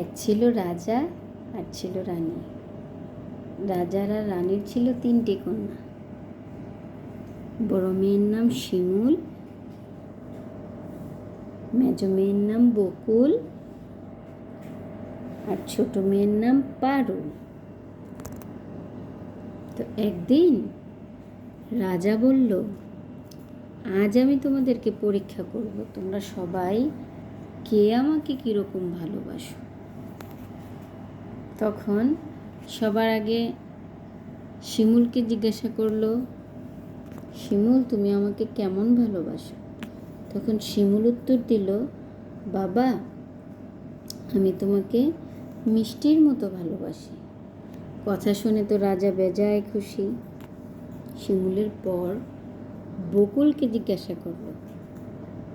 এক ছিল রাজা আর ছিল রানী। রাজার আর রানীর ছিল তিনটি কন্যা। বড় মেয়ের নাম শিমুল, মেজ মেয়ের নাম বকুল আর ছোট মেয়ের নাম পারুল। তো একদিন রাজা বলল, আজ আমি তোমাদেরকে পরীক্ষা করব, তোমরা সবাই কে আমাকে কীরকম ভালোবাসো? তখন সবার আগে শিমুলকে জিজ্ঞাসা করল, শিমুল, তুমি আমাকে কেমন ভালোবাসো? তখন শিমুল উত্তর দিল, বাবা, আমি তোমাকে মিষ্টির মতো ভালোবাসি। কথা শুনে তো রাজা বেজায় খুশি। শিমুলের পর বকুলকে জিজ্ঞাসা করল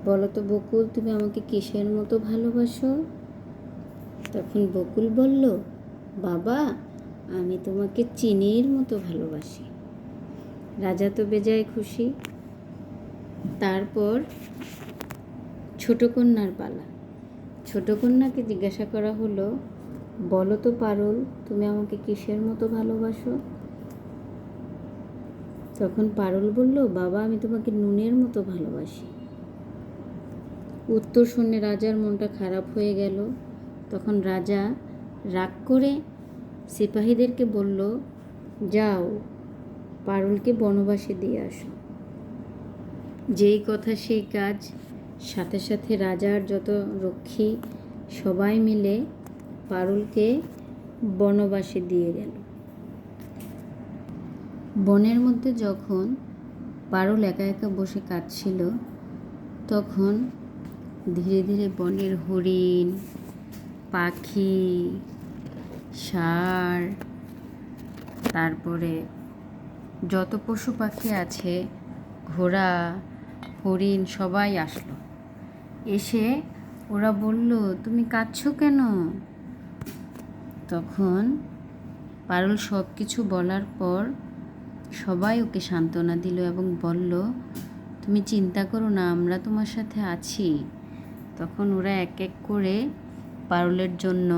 বলো তো বকুল, তুমি আমাকে কিসের মতো ভালোবাসো? তখন বকুল বলল বাবা, আমি তোমাকে চিনির মতো ভালোবাসি। রাজা তো বেজায় খুশি। তারপর ছোট কন্যার পালা। ছোট কন্যাকে জিজ্ঞাসা করা হলো, বলো তো পারুল, তুমি আমাকে কিসের মতো ভালোবাসো? তখন পারুল বলল, বাবা, আমি তোমাকে নুনের মতো ভালোবাসি। উত্তর শুনে রাজার মনটা খারাপ হয়ে গেল। তখন রাজা রাগ করে সিপাহীদেরকে বলল, যাও, পারুলকে বনবাসে দিয়ে আসো। যেই কথা, সেই কাজ। সাথে সাথে রাজার যত রক্ষী, সবাই মিলে পারুলকে বনবাসে দিয়ে গেল। বনের মধ্যে যখন পারুল একা একা বসে কাটছিল তখন ধীরে ধীরে বনের হরিণ পাখি ষাঁড় তারপরে যত পশু পাখি আছে, ঘোড়া, হরিণ, সবাই আসলো। এসে ওরা বলল, তুমি কাঁদছো কেন? তখন পারুল সব কিছু বলার পর সবাই ওকে সান্ত্বনা দিল এবং বলল, তুমি চিন্তা করো না, আমরা তোমার সাথে আছি। তখন ওরা এক এক করে পারুলের জন্য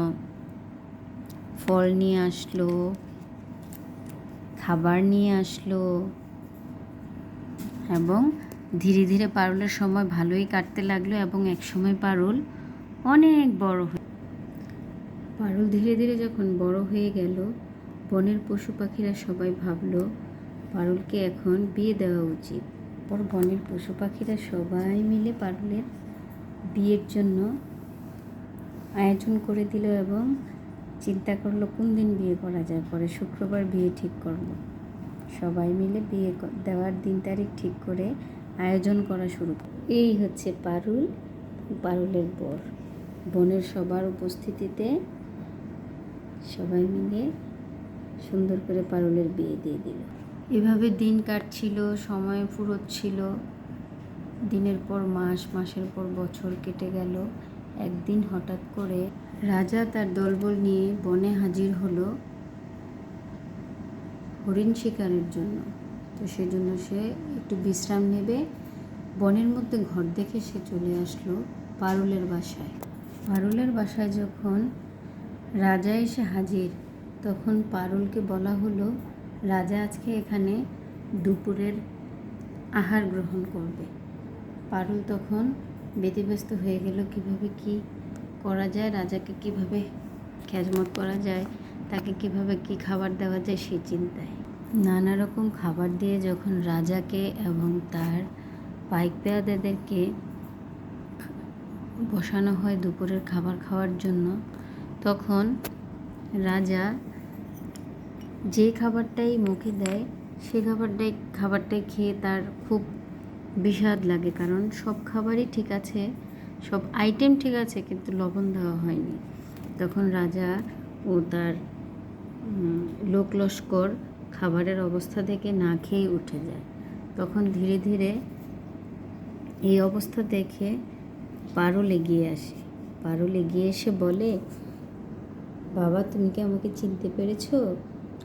ফল নিয়ে আসলো, খাবার নিয়ে আসলো এবং ধীরে ধীরে পারুলের সময় ভালোই কাটতে লাগল এবং এক সময় পারুল অনেক বড় হয়ে পারুল ধীরে ধীরে যখন বড় হয়ে গেল, বনের পশু পাখিরা সবাই ভাবলো, পারুলকে এখন বিয়ে দেওয়া উচিত। পর বনের পশু পাখিরা সবাই মিলে পারুলের বিয়ের জন্য আয়োজন করে দিল এবং চিন্তা করল কোন দিন বিয়ে করা যায়, পরে শুক্রবার বিয়ে ঠিক করল সবাই মিলে বিয়ে দেওয়ার দিন তারিখ ঠিক করে আয়োজন করা শুরু। এই হচ্ছে পারুল, পারুলের বর। বনের সবার উপস্থিতিতে সবাই মিলে সুন্দর করে পারুলের বিয়ে দিয়ে দিল। এভাবে দিন কাটছিল, সময় ফুরোচ্ছিল। দিনের পর মাস, মাসের পর বছর কেটে গেল। একদিন হঠাৎ করে রাজা তার দলবল নিয়ে বনে হাজির হলো হরিণ শিকারের জন্য। তো সেজন্য সে একটু বিশ্রাম নেবে। বনের মধ্যে ঘর দেখে সে চলে আসলো পারুলের বাসায়। পারুলের বাসায় যখন রাজা এসে হাজির, তখন পারুলকে বলা হলো, রাজা আজকে এখানে দুপুরের আহার গ্রহণ করবে। পারুল তখন ব্যতিব্যস্ত হয়ে গেল কীভাবে কি করা যায়, রাজাকে কীভাবে খেজমত করা যায়, তাকে কীভাবে কি খাবার দেওয়া যায় সেই চিন্তায়। নানা রকম খাবার দিয়ে যখন রাজাকে এবং তার পাইক পেয়াদাদেরকে বসানো হয় দুপুরের খাবার খাওয়ার জন্য, তখন রাজা যে খাবারটাই মুখে দেয়, সে খাবারটাই খাবারটাই খেয়ে তার খুব বিষাদ লাগে কারণ সব খাবারই ঠিক আছে সব আইটেম ঠিক আছে কিন্তু লবণ দেওয়া হয়নি। তখন রাজা ও তার উম, লোক লস্কর খাবারের অবস্থা দেখে না খেয়ে উঠে যায়। তখন ধীরে ধীরে এই অবস্থা দেখে পারুল এগিয়ে আসে। পারুল এগিয়ে এসে বলে বাবা তুমি কি আমাকে চিনতে পেরেছ?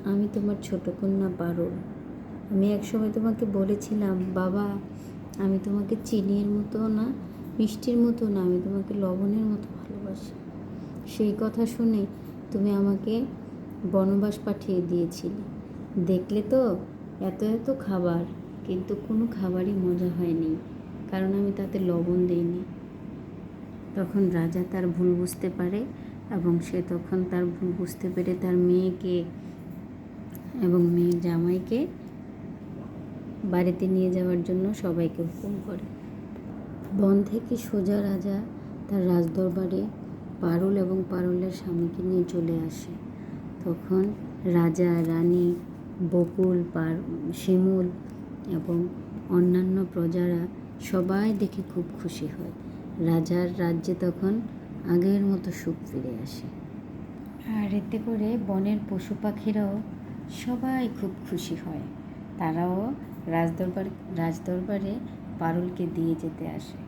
আমি তোমার ছোট কন্যা পারুল। আমি একসময় তোমাকে বলেছিলাম বাবা আমি তোমাকে চিনির মতো না, মিষ্টির মতো না, আমি তোমাকে লবণের মতো ভালোবাসি। সেই কথা শুনে তুমি আমাকে বনবাস পাঠিয়ে দিয়েছিলে। দেখলে তো এত এত খাবার, কিন্তু কোনো খাবারই মজা হয়নি, কারণ আমি তাতে লবণ দিইনি। তখন রাজা তার ভুল বুঝতে পারে এবং সে তখন তার ভুল বুঝতে পেরে তার মেয়েকে এবং মেয়ের জামাইকে বাড়িতে নিয়ে যাওয়ার জন্য সবাইকে হুকুম করে। বন থেকে সোজা রাজা তার রাজদরবারে পারুল এবং পারুলের স্বামীকে নিয়ে চলে আসে। তখন রাজা, রানী, বকুল, পার, শিমুল এবং অন্যান্য প্রজারা সবাই দেখে খুব খুশি হয়। রাজার রাজ্যে তখন আগের মতো সুখ ফিরে আসে। আর এতে করে বনের পশু পাখিরাও সবাই খুব খুশি হয়। তারাও রাজদরবার রাজদরবারে পারুলকে দিয়ে যেতে আসে।